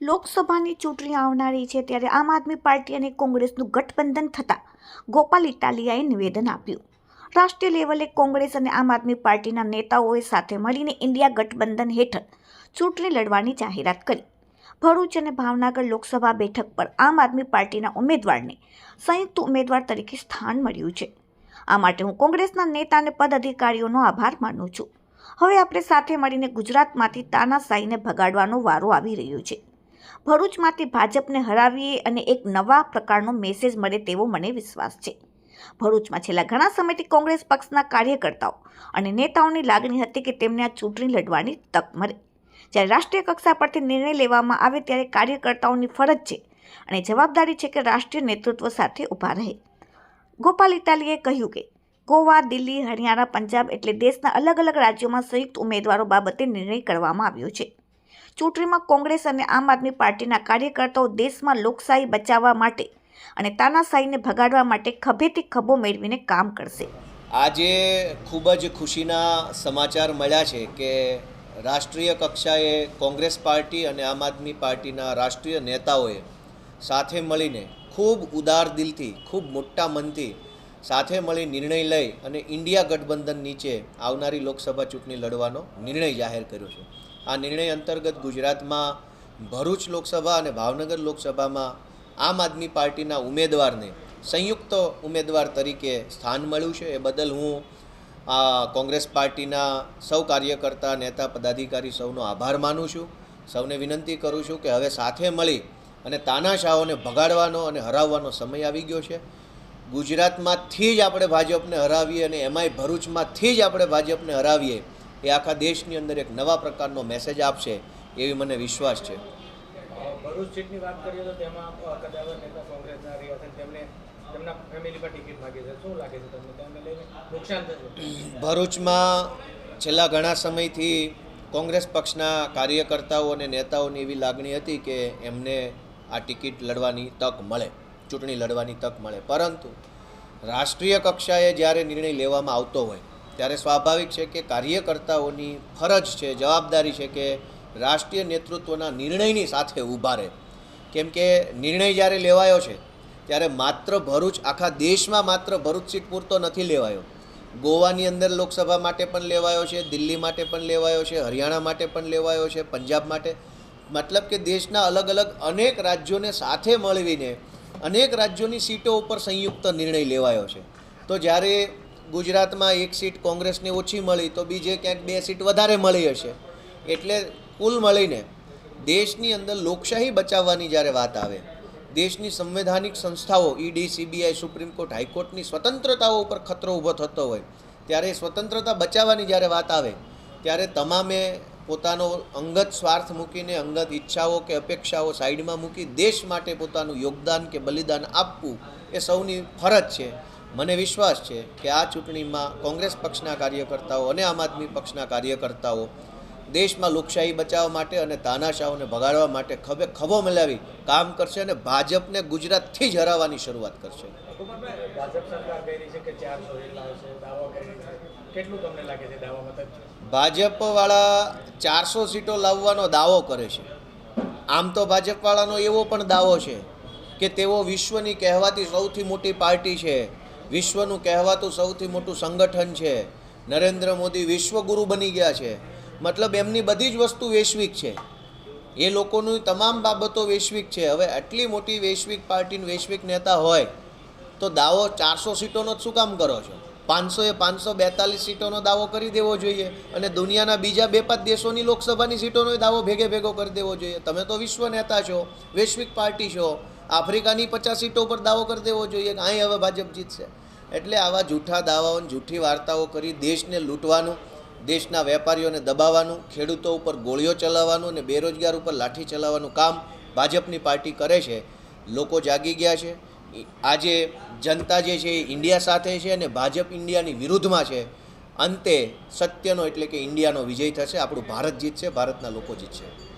લોકસભાની ચૂંટણી આવનારી છે ત્યારે આમ આદમી પાર્ટી અને કોંગ્રેસનું ગઠબંધન થતાં ગોપાલ ઇટાલિયાએ નિવેદન આપ્યું. રાષ્ટ્રીય લેવલે કોંગ્રેસ અને આમ આદમી પાર્ટીના નેતાઓએ સાથે મળીને ઇન્ડિયા ગઠબંધન હેઠળ ચૂંટણી લડવાની જાહેરાત કરી. ભરૂચ અને ભાવનગર લોકસભા બેઠક પર આમ આદમી પાર્ટીના ઉમેદવારને સંયુક્ત ઉમેદવાર તરીકે સ્થાન મળ્યું છે. આ માટે હું કોંગ્રેસના નેતા અને પદ અધિકારીઓનો આભાર માનું છું. હવે આપણે સાથે મળીને ગુજરાતમાંથી તાનાશાહીને ભગાડવાનો વારો આવી રહ્યો છે. ભરૂચમાંથી ભાજપને હરાવીએ અને એક નવા પ્રકારનો મેસેજ મળે તેવો મને વિશ્વાસ છે. ભરૂચમાં છેલ્લા ઘણા સમયથી કોંગ્રેસ પક્ષના કાર્યકર્તાઓ અને નેતાઓની લાગણી હતી કે તેમને આ ચૂંટણી લડવાની તક મળે. જ્યારે રાષ્ટ્રીય કક્ષા પરથી નિર્ણય લેવામાં આવે ત્યારે કાર્યકર્તાઓની ફરજ છે અને જવાબદારી છે કે રાષ્ટ્રીય નેતૃત્વ સાથે ઊભા રહે. ગોપાલ ઇટાલીએ કહ્યું કે ગોવા, દિલ્હી, હરિયાણા, પંજાબ એટલે દેશના અલગ અલગ રાજ્યોમાં સંયુક્ત ઉમેદવારો બાબતે નિર્ણય કરવામાં આવ્યો છે. ચૂંટણીમાં કોંગ્રેસ અને આમ આદમી પાર્ટીના કાર્યકર્તાઓ દેશમાં લોકશાહી બચાવવા માટે અને તાનાશાહીને ભગાડવા માટે ખભેથી ખભો મેળવીને કામ કરશે. આજે ખૂબ જ ખુશીના સમાચાર મળ્યા છે કે રાષ્ટ્રીય કક્ષાએ કોંગ્રેસ પાર્ટી અને આમ આદમી પાર્ટીના રાષ્ટ્રીય નેતાઓએ સાથે મળીને ખૂબ ઉદાર દિલથી, ખૂબ મોટા મનથી સાથે મળી નિર્ણય લઈ અને ઇન્ડિયા ગઠબંધન નીચે આવનારી લોકસભા ચૂંટણી લડવાનો નિર્ણય જાહેર કર્યો છે. આ નિર્ણય અંતર્ગત ગુજરાતમાં ભરૂચ લોકસભા અને ભાવનગર લોકસભામાં આમ આદમી પાર્ટીના ઉમેદવારને સંયુક્ત ઉમેદવાર તરીકે સ્થાન મળ્યું છે. એ બદલ હું આ કોંગ્રેસ પાર્ટીના સૌ કાર્યકર્તા, નેતા, પદાધિકારી સૌનો આભાર માનું છું. સૌને વિનંતી કરું છું કે હવે સાથે મળી અને તાનાશાહોને ભગાડવાનો અને હરાવવાનો સમય આવી ગયો છે. ગુજરાતમાંથી જ આપણે ભાજપને હરાવીએ અને એમાંય ભરૂચમાંથી જ આપણે ભાજપને હરાવીએ એ આખા દેશની અંદર એક નવા પ્રકારનો મેસેજ આપશે એવી મને વિશ્વાસ છે. ભરૂચ સીટની વાત કરીએ તો તેમાં કદાવર નેતા કોંગ્રેસના રહ્યા છે તેમને તેમના ફેમિલી પર ટિકિટ માગી છે. શું લાગે છે તમને? તેમને લઈને નુકસાન થશે? ભરૂચમાં છેલ્લા ઘણા સમયથી કોંગ્રેસ પક્ષના કાર્યકર્તાઓ અને નેતાઓની એવી લાગણી હતી કે એમને આ ટિકિટ લડવાની તક મળે. ચૂંટણી લડવાની તક મળે. પરંતુ રાષ્ટ્રીય કક્ષાએ જ્યારે નિર્ણય લેવામાં આવતો હોય, ત્યારે સ્વાભાવિક છે કે કાર્યકર્તાઓની ફરજ છે, જવાબદારી છે કે રાષ્ટ્રીય નેતૃત્વના નિર્ણયની સાથે ઊભા રહે. કેમ કે નિર્ણય જ્યારે લેવાયો છે, ત્યારે માત્ર ભરૂચ, આખા દેશમાં માત્ર ભરૂચ સીટ પૂરતો નથી લેવાયો. ગોવાની અંદર લોકસભા માટે પણ લેવાયો છે, દિલ્હી માટે પણ લેવાયો છે, હરિયાણા માટે પણ લેવાયો છે, પંજાબ માટે. મતલબ કે દેશના અલગ અલગ અનેક રાજ્યોને સાથે મળવીને અનેક રાજ્યોની સીટો ઉપર સંયુક્ત નિર્ણય લેવાયો છે. તો જ્યારે ગુજરાતમાં એક સીટ કોંગ્રેસને ઓછી મળી, તો બીજે ક્યાંક બે સીટ વધારે મળી હશે. એટલે કુલ મળીને દેશની અંદર લોકશાહી બચાવવાની જ્યારે વાત આવે, દેશની સંવૈધાનિક સંસ્થાઓ, ઈડી, સીબીઆઈ, સુપ્રીમ કોર્ટ, હાઈકોર્ટની સ્વતંત્રતાઓ ઉપર ખતરો ઊભો થતો હોય, ત્યારે સ્વતંત્રતા બચાવવાની જ્યારે વાત આવે, ત્યારે તમામે પોતાનો અંગત સ્વાર્થ મૂકીને, અંગત ઈચ્છાઓ કે અપેક્ષાઓ સાઈડમાં મૂકી દેશ માટે પોતાનું યોગદાન કે બલિદાન આપવું એ સૌની ફરજ છે. મને વિશ્વાસ છે કે આ ચૂંટણીમાં કોંગ્રેસ પક્ષના કાર્યકર્તાઓ અને આમ આદમી પક્ષના કાર્યકર્તાઓ દેશમાં લોકશાહી બચાવવા માટે અને તાનાશાહોને ભગાડવા માટે ખભે ખભો મિલાવી કામ કરશે અને ભાજપને ગુજરાતથી જ હરાવવાની શરૂઆત કરશે. દાવો કેટલું તમને લાગે છે? દાવામાં તક છે. ભાજપવાળા ચારસો સીટો લાવવાનો દાવો કરે છે. આમ તો ભાજપવાળાનો એવો પણ દાવો છે કે તેઓ વિશ્વની કહેવાતી સૌથી મોટી પાર્ટી છે. વિશ્વનું કહેવાતું સૌથી મોટું સંગઠન છે. નરેન્દ્ર મોદી વિશ્વગુરુ બની ગયા છે. મતલબ એમની બધી જ વસ્તુ વૈશ્વિક છે. એ લોકોની તમામ બાબતો વૈશ્વિક છે. હવે આટલી મોટી વૈશ્વિક પાર્ટીની વૈશ્વિક નેતા હોય તો દાવો ચારસો સીટોનો જ શું કામ કરો છો? પાંચસો એ પાંચસો બેતાલીસ સીટોનો દાવો કરી દેવો જોઈએ અને દુનિયાના બીજા બે પાંચ દેશોની લોકસભાની સીટોનો દાવો ભેગે ભેગો કરી દેવો જોઈએ. તમે તો વિશ્વ નેતા છો, વૈશ્વિક પાર્ટી છો, આફ્રિકાની પચાસ સીટો પર દાવો કરી દેવો જોઈએ કે અહીં હવે ભાજપ જીતશે. એટલે આવા જૂઠા દાવાઓને જૂઠી વાર્તાઓ કરી દેશને લૂંટવાનું, દેશના વેપારીઓને દબાવવાનું, ખેડૂતો ઉપર ગોળીઓ ચલાવવાનું અને બેરોજગાર ઉપર લાઠી ચલાવવાનું કામ ભાજપની પાર્ટી કરે છે. લોકો જાગી ગયા છે. આજે જનતા જે છે એ ઇન્ડિયા સાથે છે અને ભાજપ ઇન્ડિયાની વિરુદ્ધમાં છે, અંતે સત્યનો એટલે કે ઇન્ડિયાનો વિજય થશે. આપણું ભારત જીતશે, ભારતના લોકો જીતશે.